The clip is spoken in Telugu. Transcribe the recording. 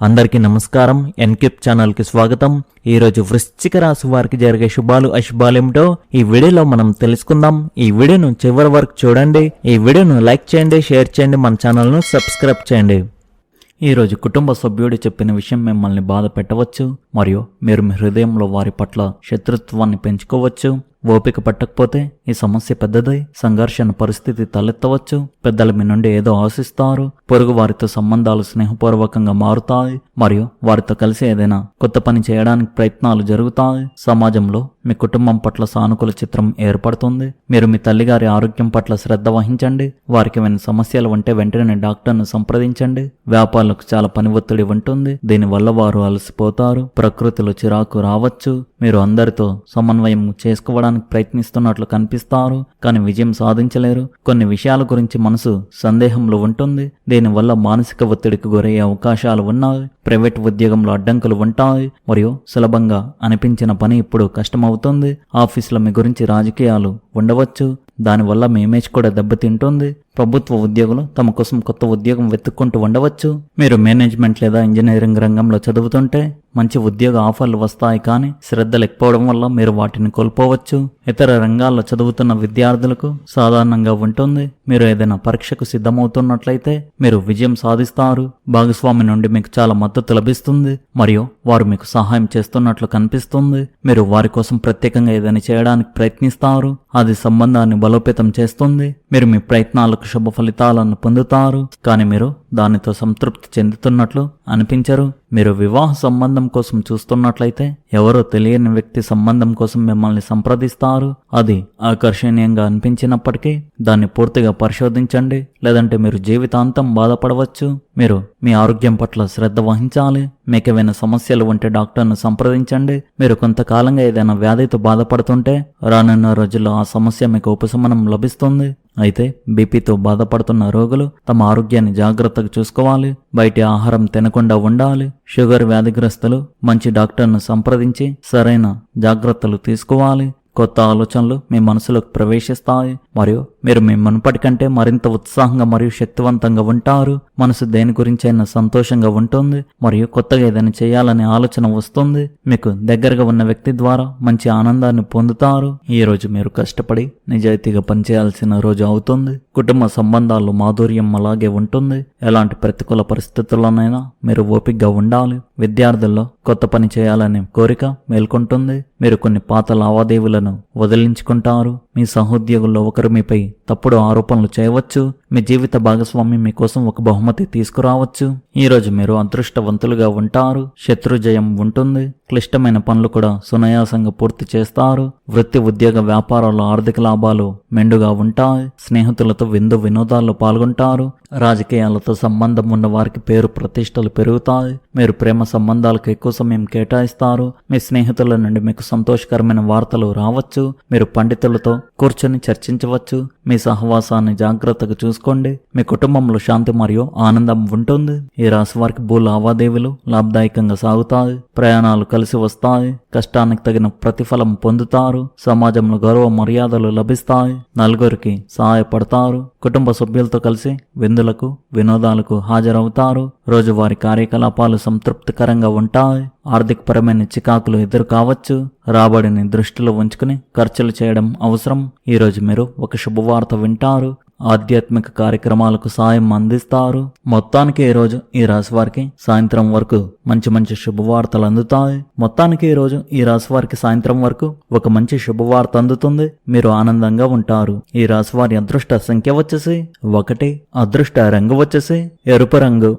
అందరికీ నమస్కారం. ఎన్కిప్ ఛానల్కి స్వాగతం. ఈరోజు వృశ్చిక రాశి వారికి జరిగే శుభాలు అశుభాలేమిటో ఈ వీడియోలో మనం తెలుసుకుందాం. ఈ వీడియోను చివరి వరకు చూడండి. ఈ వీడియోను లైక్ చేయండి షేర్ చేయండి మన ఛానల్ను సబ్స్క్రైబ్ చేయండి. ఈరోజు కుటుంబ సభ్యుడు చెప్పిన విషయం మిమ్మల్ని బాధ పెట్టవచ్చు మరియు మీరు మీ హృదయంలో వారి పట్ల శత్రుత్వాన్ని పెంచుకోవచ్చు. ఓపిక పట్టకపోతే ఈ సమస్య పెద్దదై సంఘర్షణ పరిస్థితి తలెత్తవచ్చు. పెద్దల మీ నుండి ఏదో ఆశిస్తారు. పొరుగు వారితో సంబంధాలు స్నేహపూర్వకంగా మారుతాయి. మరియు వారితో కలిసి ఏదైనా కొత్త పని చేయడానికి ప్రయత్నాలు జరుగుతాయి. సమాజంలో మీ కుటుంబం పట్ల సానుకూల చిత్రం ఏర్పడుతుంది. మీరు మీ తల్లిగారి ఆరోగ్యం పట్ల శ్రద్ధ వహించండి. వారికి ఏమైనా సమస్యలు ఉంటే వెంటనే డాక్టర్ను సంప్రదించండి. వ్యాపారులకు చాలా పని ఒత్తిడి ఉంటుంది. దీనివల్ల వారు అలసిపోతారు. ప్రకృతిలో చిరాకు రావచ్చు. మీరు అందరితో సమన్వయం చేసుకోవడానికి ప్రయత్నిస్తున్నట్లు కనిపిస్తారు. కానీ విజయం సాధించలేరు. కొన్ని విషయాల గురించి మనసు సందేహంలో ఉంటుంది. దీనివల్ల మానసిక ఒత్తిడికి గురయ్యే అవకాశాలు ఉన్నాయి. ప్రైవేట్ ఉద్యోగంలో అడ్డంకులు ఉంటాయి మరియు సులభంగా అనిపించిన పని ఇప్పుడు కష్టమవుతుంది. ఆఫీసులో మీ గురించి రాజకీయాలు ఉండవచ్చు. దానివల్ల మీ ఇమేజ్ కూడా దెబ్బతింటుంది. ప్రభుత్వ ఉద్యోగులు తమ కోసం కొత్త ఉద్యోగం వెతుక్కుంటూ ఉండవచ్చు. మీరు మేనేజ్మెంట్ లేదా ఇంజనీరింగ్ రంగంలో చదువుతుంటే మంచి ఉద్యోగ ఆఫర్లు వస్తాయి కానీ శ్రద్ధ లేకపోవడం వల్ల మీరు వాటిని కోల్పోవచ్చు. ఇతర రంగాల్లో చదువుతున్న విద్యార్థులకు సాధారణంగా ఉంటుంది. మీరు ఏదైనా పరీక్షకు సిద్ధమవుతున్నట్లయితే మీరు విజయం సాధిస్తారు. భాగస్వామి నుండి మీకు చాలా మద్దతు లభిస్తుంది. మరియు వారు మీకు సహాయం చేస్తున్నట్లు కనిపిస్తుంది. మీరు వారి కోసం ప్రత్యేకంగా ఏదైనా చేయడానికి ప్రయత్నిస్తారు. అది సంబంధాన్ని బలోపేతం చేస్తుంది. మీరు మీ ప్రయత్నాలకు శుభ ఫలితాలను పొందుతారు. కానీ మీరు దానితో సంతృప్తి చెందుతున్నట్లు అనిపించరు. మీరు వివాహ సంబంధం కోసం చూస్తున్నట్లయితే ఎవరో తెలియని వ్యక్తి సంబంధం కోసం మిమ్మల్ని సంప్రదిస్తారు. అది ఆకర్షణీయంగా అనిపించినప్పటికీ దాన్ని పూర్తిగా పరిశోధించండి. లేదంటే మీరు జీవితాంతం బాధపడవచ్చు. మీరు మీ ఆరోగ్యం పట్ల శ్రద్ధ వహించాలి. మీకు ఏమైనా సమస్యలు ఉంటే డాక్టర్ను సంప్రదించండి. మీరు కొంతకాలంగా ఏదైనా వ్యాధితో బాధపడుతుంటే రానున్న రోజుల్లో ఆ సమస్య మీకు ఉపశమనం లభిస్తుంది. అయితే బీపీతో బాధపడుతున్న రోగులు తమ ఆరోగ్యాన్ని జాగ్రత్తగా చూసుకోవాలి బయటి ఆహారం తినకుండా ఉండాలి. షుగర్ వ్యాధిగ్రస్తులు మంచి డాక్టర్ను సంప్రదించి సరైన జాగ్రత్తలు తీసుకోవాలి. కొత్త ఆలోచనలు మీ మనసులోకి ప్రవేశిస్తాయి. మరియు మీరు మీ మునుపటి కంటే మరింత ఉత్సాహంగా మరియు శక్తివంతంగా ఉంటారు. మనసు దేని గురించైనా సంతోషంగా ఉంటుంది. మరియు కొత్తగా ఏదైనా చేయాలనే ఆలోచన వస్తుంది. మీకు దగ్గరగా ఉన్న వ్యక్తి ద్వారా మంచి ఆనందాన్ని పొందుతారు. ఈ రోజు మీరు కష్టపడి నిజాయితీగా పనిచేయాల్సిన రోజు అవుతుంది. కుటుంబ సంబంధాల్లో మాధుర్యం అలాగే ఉంటుంది. ఎలాంటి ప్రతికూల పరిస్థితుల్లోనైనా మీరు ఓపికగా ఉండాలి. విద్యార్థుల్లో కొత్త పని చేయాలనే కోరిక మేల్కొంటుంది. మీరు కొన్ని పాత లావాదేవీలను వదిలించుకుంటారు. మీ సహోద్యోగుల్లో ఒకరు మీపై తప్పుడు ఆరోపణలు చేయవచ్చు. మీ జీవిత భాగస్వామి మీకోసం ఒక బహుమతి తీసుకురావచ్చు. ఈ రోజు మీరు అదృష్టవంతులుగా ఉంటారు. శత్రుజయం ఉంటుంది. క్లిష్టమైన పనులు కూడా సునాయాసంగా పూర్తి చేస్తారు. వృత్తి ఉద్యోగ వ్యాపారాలు ఆర్థిక లాభాలు మెండుగా ఉంటాయి. స్నేహితులతో విందు వినోదాల్లో పాల్గొంటారు. రాజకీయాలతో సంబంధం ఉన్న వారికి పేరు ప్రతిష్టలు పెరుగుతాయి. మీరు ప్రేమ సంబంధాలకు ఎక్కువ సమయం కేటాయిస్తారు. మీ స్నేహితుల నుండి మీకు సంతోషకరమైన వార్తలు రావచ్చు. మీరు పండితులతో కూర్చొని చర్చించవచ్చు. మీ సహవాసాన్ని జాగ్రత్తగా చూసుకోండి. మీ కుటుంబంలో శాంతి మరియు ఆనందం ఉంటుంది. ఈ రాశి వారికి భూ లావాదేవీలు లాభదాయకంగా సాగుతాయి. ప్రయాణాలు కలిసి వస్తాయి. కష్టానికి తగిన ప్రతిఫలం పొందుతారు. సమాజంలో గౌరవ మర్యాదలు లభిస్తాయి. నలుగురికి సహాయపడతారు. కుటుంబ సభ్యులతో కలిసి విందులకు వినోదాలకు హాజరవుతారు. రోజువారి కార్యకలాపాలు సంతృప్తికరంగా ఉంటాయి. ఆర్థికపరమైన చికాకులు ఎదురు కావచ్చు. రాబడిని దృష్టిలో ఉంచుకుని ఖర్చులు చేయడం అవసరం. ఈరోజు మీరు ఒక శుభవార్త వింటారు. ఆధ్యాత్మిక కార్యక్రమాలకు సాయం అందిస్తారు. మొత్తానికి ఈ రోజు ఈ రాశి వారికి సాయంత్రం వరకు మంచి మంచి శుభవార్తలు అందుతాయి. మొత్తానికి ఈ రోజు ఈ రాశి వారికి సాయంత్రం వరకు ఒక మంచి శుభవార్త అందుతుంది. మీరు ఆనందంగా ఉంటారు. ఈ రాశి వారి అదృష్ట సంఖ్య వచ్చేసి ఒకటి అదృష్ట రంగు వచ్చేసి ఎరుపు రంగు.